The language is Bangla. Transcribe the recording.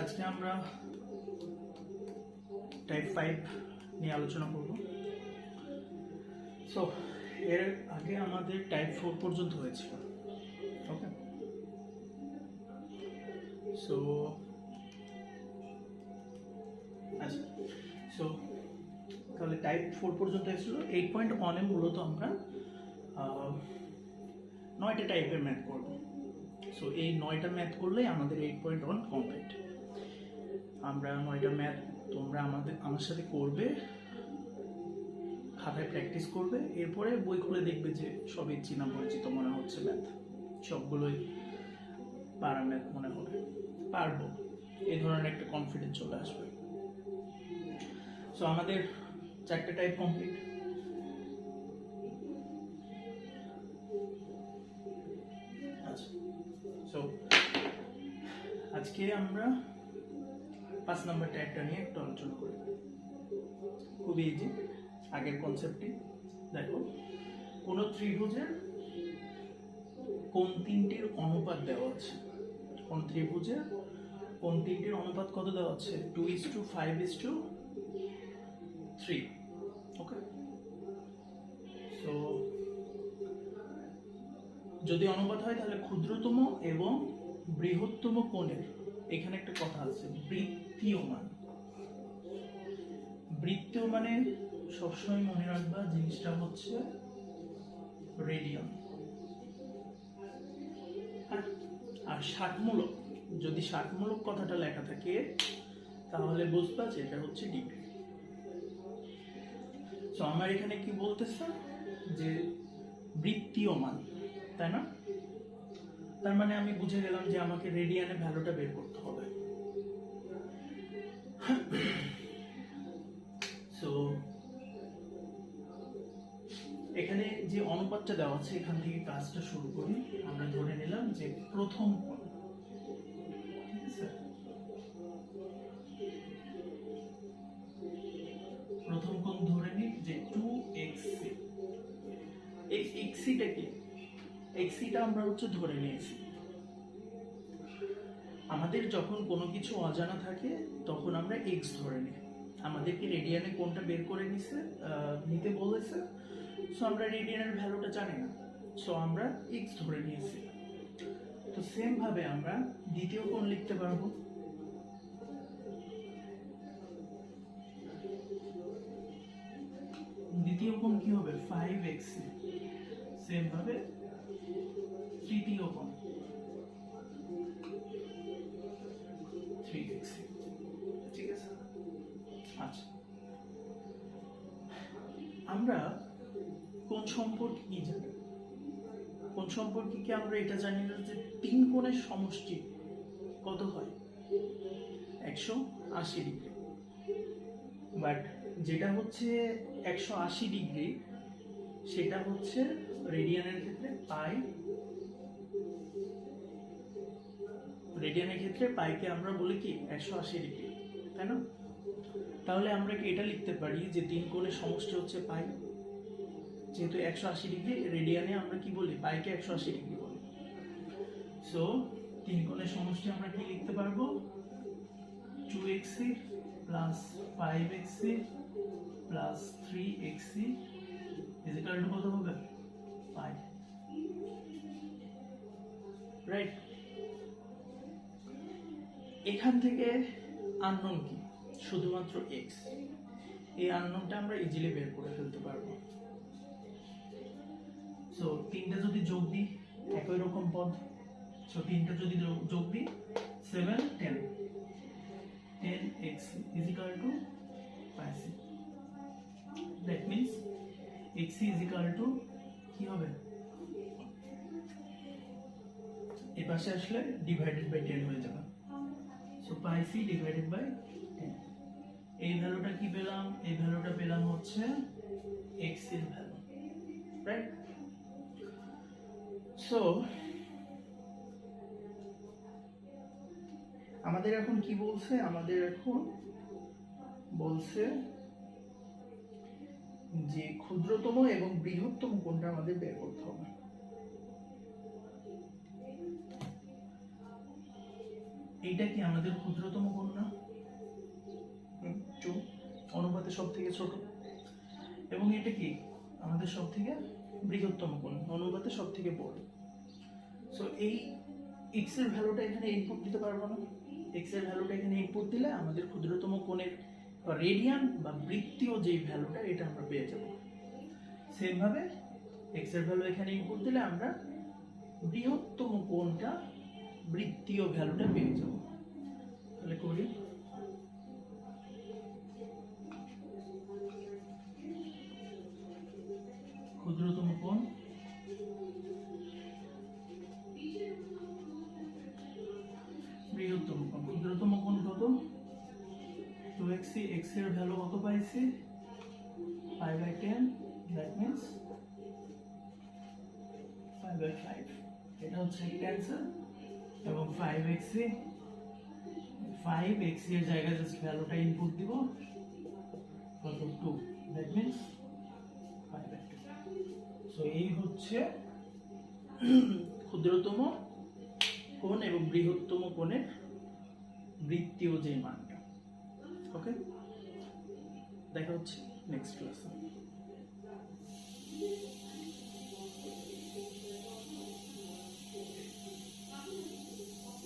আজকে আমরা টাইপ ফাইভ নিয়ে আলোচনা করব। সো এর আগে আমাদের টাইপ ফোর পর্যন্ত হয়েছিল। ওকে সো আচ্ছা সো তাহলে টাইপ ফোর পর্যন্ত এসেছিল। এইট পয়েন্ট ওয়ানে মূলত আমরা নয়টা টাইপের ম্যাথ করব। সো এই নয়টা ম্যাথ করলেই আমাদের এইট পয়েন্ট ওয়ান কমপ্লিট আমরা নয়টা ম্যাথ তোমরা আমাদের, আমার সাথে করবে খাতায় প্র্যাকটিস করবে, এরপরে বই খুলে দেখবে যে সবই চেনা পরিচিত মনে হচ্ছে ম্যাথ। সবগুলোই পারা ম্যাথ মনে হবে। পারব। এই ধরনের একটা কনফিডেন্স চলে আসবে। সো আমাদের চারটে টাইপ কমপ্লিট সো আজকে আমরা পাঁচ নম্বর টাইপটা নিয়ে একটু আলোচনা করি। খুবই ইজি আগের কনসেপ্টটি দেখো, কোনো ত্রিভুজের কোন তিনটির অনুপাত দেওয়া আছে? কোন ত্রিভুজের কোন তিনটির অনুপাত কত দেওয়া আছে? Two is to five is to three okay so যদি অনুপাত হয় তাহলে ক্ষুদ্রতম এবং বৃহত্তম কোণের এখানে একটা কথা আছে বৃত্তীয় মান বৃত্তীয় মানে সবসময় মনে রাখবা জিনিসটা হচ্ছে রেডিয়ান আর ষাটমূলক, যদি ষাটমূলক কথাটা লেখা থাকে, তাহলে বুঝবা যে এটা হচ্ছে ডিগ্রি তো আমার এখানে কি বলতেছে? যে বৃত্তীয় মান তাই না? তার মানে আমি বুঝে গেলাম যে আমাকে রেডিয়ানে ভ্যালুটা বের করতে যে অনুপাতটা দেওয়া আছে এখান থেকে কাজটা শুরু করি। আমরা ধরে নিলাম যে প্রথম কোণ ঠিক প্রথম কোণ ধরে নিই যে টু এক্স সি এক্সিটা কি? এক্সিটা আমরা হচ্ছে ধরে নিয়েছি। আমাদের যখন কোনো কিছু অজানা থাকে, তখন আমরা এক্স ধরে নিই। আমাদেরকে রেডিয়ানে কোনটা বের করে নিছে? নিতে বলেছে? সো আমরা রেডিয়ানের ভ্যালুটা জানি না। সো আমরা এক্স ধরে নিয়েছি। তো সেম ভাবে আমরা দ্বিতীয় কোণ লিখতে পারব। দ্বিতীয় কোণ কি হবে? ফাইভ এক্স সেম ভাবে তৃতীয় কোণ। থ্রি ঠিক আছে? আচ্ছা। আমরা কোন সম্পর্কে কি জানি? কোন সম্পর্কে কি আমরা এটা জানি না যে তিন কোণের সমষ্টি কত হয়? একশো আশি ডিগ্রি। বাট যেটা হচ্ছে একশো আশি ডিগ্রি, সেটা হচ্ছে রেডিয়ানের ক্ষেত্রে পাই, রেডিয়ানের ক্ষেত্রে পাইকে আমরা বলি কি একশো আশি ডিগ্রি, তাই না? তাহলে আমরা কি এটা লিখতে পারি যে তিন কোণের সমষ্টি হচ্ছে পাই? যেহেতু একশো আশি ডিগ্রি রেডিয়ানে আমরা কি বলি? বাইকে একশো আশি ডিগ্রি বলি। সো তিন কোণের সমষ্টি আমরা কি লিখতে পারব? Two x plus five x plus three x equal to কত হবে? পাই রাইট এখান থেকে আননোন কি? শুধুমাত্র এক্স এই আননোনটা আমরা ইজিলি বের করে ফেলতে পারব। সো তিনটা যদি যোগ দিই, একই রকম পদ। সো তিনটা যদি যোগ- দিই seven ten ten x equal to pi c that means x equal to কি হবে? এ পাশে আসলে ডিভাইডেড বাই টেন হয়ে যাবে। So pi c divided by এই ভ্যালুটা কি পেলাম? এই ভ্যালুটা পেলাম হচ্ছে এক্সের ভ্যালু রাইট সো আমাদের এখন কি বলছে? আমাদের এখন বলছে যে ক্ষুদ্রতম এবং বৃহত্তম কোনটা আমাদের বের করতে হবে। এইটা কি আমাদের ক্ষুদ্রতম কোণ না? অনুপাতে সব থেকে ছোট। এবং এটা কি আমাদের সব থেকে বৃহত্তম কোণ, অনুপাতে সব থেকে বড়। সো এই এক্সের ভ্যালুটা এখানে ইনপুট দিতে পারব না। এক্সের ভ্যালুটা এখানে ইনপুট দিলে আমাদের ক্ষুদ্রতম কোণের রেডিয়ান বা বৃত্তীয় যেই ভ্যালুটা এটা আমরা পেয়ে যাব। সেম ভাবে এক্সের ভ্যালু এখানে ইনপুট দিলে আমরা বৃহত্তম কোণটা বৃত্তীয় ভ্যালুটা পেয়ে যাব। তাহলে করি। কোণ বৃহত্তম কোণ, ক্ষুদ্রতম কোণ কত? টু এক্স সি এক্সের ভ্যালু কত পাইছি? Five by ten that means five by five এটা হচ্ছে একটা অ্যান্সার এবং ফাইভ এক্স সি ফাইভ এক্সের জায়গায় জাস্ট ভ্যালুটা ইনপুট দিব। কত? টু দ্যাট মিনস হচ্ছে ক্ষুদ্রতম কোণ এবং বৃহত্তম কোণের বৃত্তীয় যে মানটা। ওকে দেখা হচ্ছে নেক্সট ক্লাসে